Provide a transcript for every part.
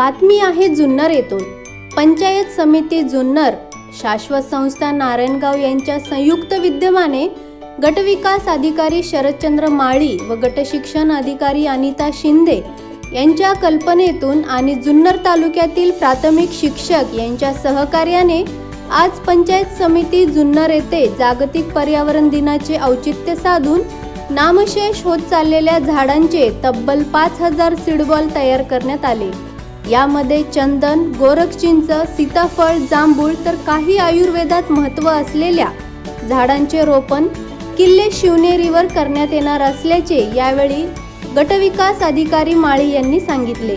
बातमी आहे जुन्नर येथून. पंचायत समिती जुन्नर शाश्वत संस्था नारायणगाव यांच्या संयुक्त विद्यमाने गटविकास अधिकारी शरदचंद्र माळी व गटशिक्षण अधिकारी अनिता शिंदे यांच्या कल्पनेतून आणि जुन्नर तालुक्यातील प्राथमिक शिक्षक यांच्या सहकार्याने आज पंचायत समिती जुन्नर येथे जागतिक पर्यावरण दिनाचे औचित्य साधून नामशेष होत चाललेल्या झाडांचे तब्बल पाच हजार सीडबॉल तयार करण्यात आले. यामध्ये चंदन गोरखचिंच सीताफळ जांभूळ तर काही आयुर्वेदात महत्त्व असलेल्या झाडांचे रोपण किल्ले शिवनेरीवर करण्यात येणार असल्याचे यावेळी गटविकास अधिकारी माळी यांनी सांगितले.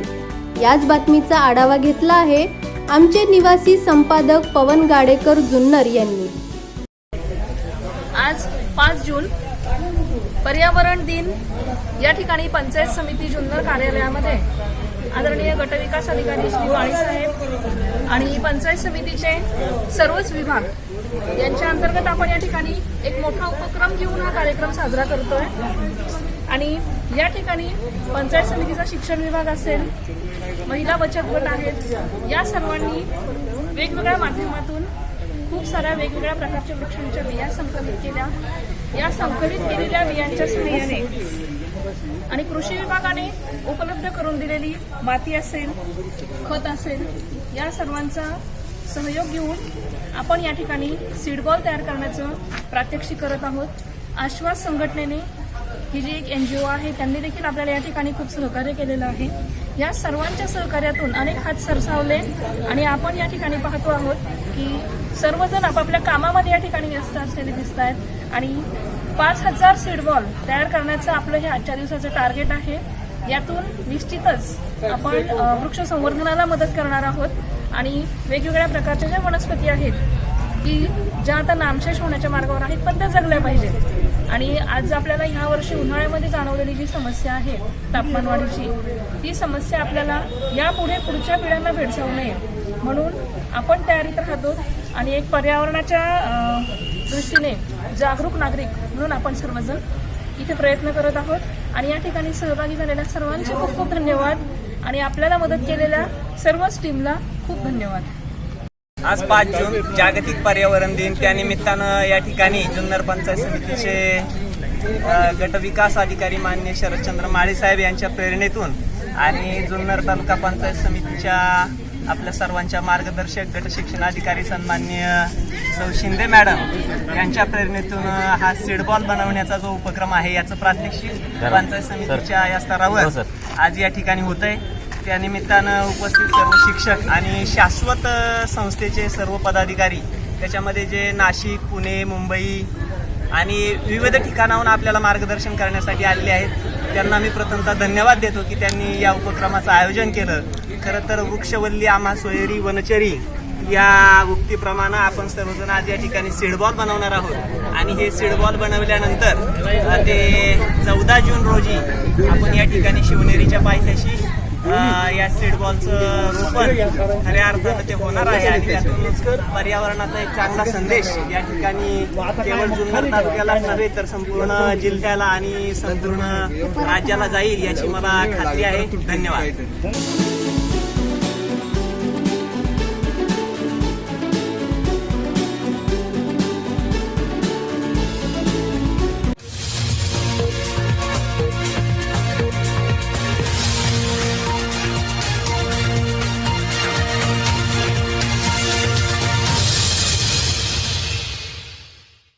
याच बातमीचा आढावा घेतला आहे आमचे निवासी संपादक पवन गाडेकर जुन्नर यांनी. आज पाच जून पर्यावरण दिन या ठिकाणी पंचायत समिती जुन्नर कार्यालयामध्ये आदरणीय गटविकास अधिकारी श्री वाळीसाहेब आणि पंचायत समितीचे सर्वच विभाग यांच्या अंतर्गत आपण या ठिकाणी एक मोठा उपक्रम घेऊन हा कार्यक्रम साजरा करतोय. आणि या ठिकाणी पंचायत समितीचा शिक्षण विभाग असेल महिला बचत गट आहेत या सर्वांनी वेगवेगळ्या माध्यमातून खूप साऱ्या वेगवेगळ्या प्रकारच्या वृक्षांच्या बिया संकलित केल्या. या संकलित केलेल्या बियांच्या सहाय्याने आणि कृषी विभागाने उपलब्ध करून दिलेली माती असेल खत असेल या सर्वांचा सहयोग घेऊन आपण या ठिकाणी सीडबॉल तयार करण्याचं प्रात्यक्षिक करत आहोत. आश्वास संघटनेने ही जी एक एन जी ओ आहे त्यांनी देखील आपल्याला या ठिकाणी खूप सहकार्य केलेलं आहे. या सर्वांच्या सहकार्यातून अनेक हात सरसावले आणि आपण या ठिकाणी पाहतो आहोत की सर्वजण आपापल्या कामामध्ये या ठिकाणी व्यस्त असलेले दिसत आहेत आणि पाच हजार सीडबॉल तयार करण्याचं आपलं हे आजच्या दिवसाचं टार्गेट आहे. यातून निश्चितच आपण वृक्ष संवर्धनाला मदत करणार आहोत. आणि वेगवेगळ्या प्रकारच्या ज्या वनस्पती आहेत की ज्या आता नामशेष होण्याच्या मार्गावर आहेत पण त्या जगल्या पाहिजेत आणि आज आपल्याला ह्या वर्षी उन्हाळ्यामध्ये जाणवलेली जी समस्या आहे तापमानवाढीची ती समस्या आपल्याला यापुढे पुढच्या पिढ्यांना भेडसावू नये. म्हणून आपण तयारीत राहतो आणि एक पर्यावरणाच्या दृष्टीने जागरूक नागरिक म्हणून आपण सर्वजण इथे प्रयत्न करत आहोत. आणि या ठिकाणी सहभागी झालेल्या सर्वांचे खूप खूप धन्यवाद. आणि आपल्याला मदत केलेल्या सर्वच टीमला खूप धन्यवाद. आज पाच जून जागतिक पर्यावरण दिन. त्यानिमित्तानं या ठिकाणी जुन्नर पंचायत समितीचे गटविकास अधिकारी मान्य शरदचंद्र माळी साहेब यांच्या प्रेरणेतून आणि जुन्नर तालुका पंचायत समितीच्या आपल्या सर्वांच्या मार्गदर्शक गट शिक्षणाधिकारी सन्मान्य सौ शिंदे मॅडम यांच्या प्रेरणेतून हा सीडबॉल बनवण्याचा जो उपक्रम आहे याचं प्रात्यक्षिक पंचायत समितीच्या या स्तरावर आज या ठिकाणी होत आहे त्यानिमित्तानं उपस्थित सर्व शिक्षक आणि शाश्वत संस्थेचे सर्व पदाधिकारी त्याच्यामध्ये जे नाशिक पुणे मुंबई आणि विविध ठिकाणाहून आपल्याला मार्गदर्शन करण्यासाठी आलेले आहेत. त्यांना मी प्रथमतः धन्यवाद देतो की त्यांनी या उपक्रमाचं आयोजन केलं. खरं तर वृक्षवल्ली आम्हा सोयरी वनचरी या उक्तीप्रमाणे आपण सर्वजण आज या ठिकाणी सीडबॉल बनवणार आहोत. आणि हे सीडबॉल बनवल्यानंतर ते चौदा जून रोजी आपण या ठिकाणी शिवनेरीच्या पायथ्याशी या या सीडबॉलचं रोपण. खऱ्या अर्थानं ते होणार आहे आणि त्यातूनच पर्यावरणाचा एक चांगला संदेश या ठिकाणी केवळ जुन्नर तालुक्याला नव्हे तर संपूर्ण जिल्ह्याला आणि संपूर्ण राज्याला जाईल याची मला खात्री आहे. धन्यवाद.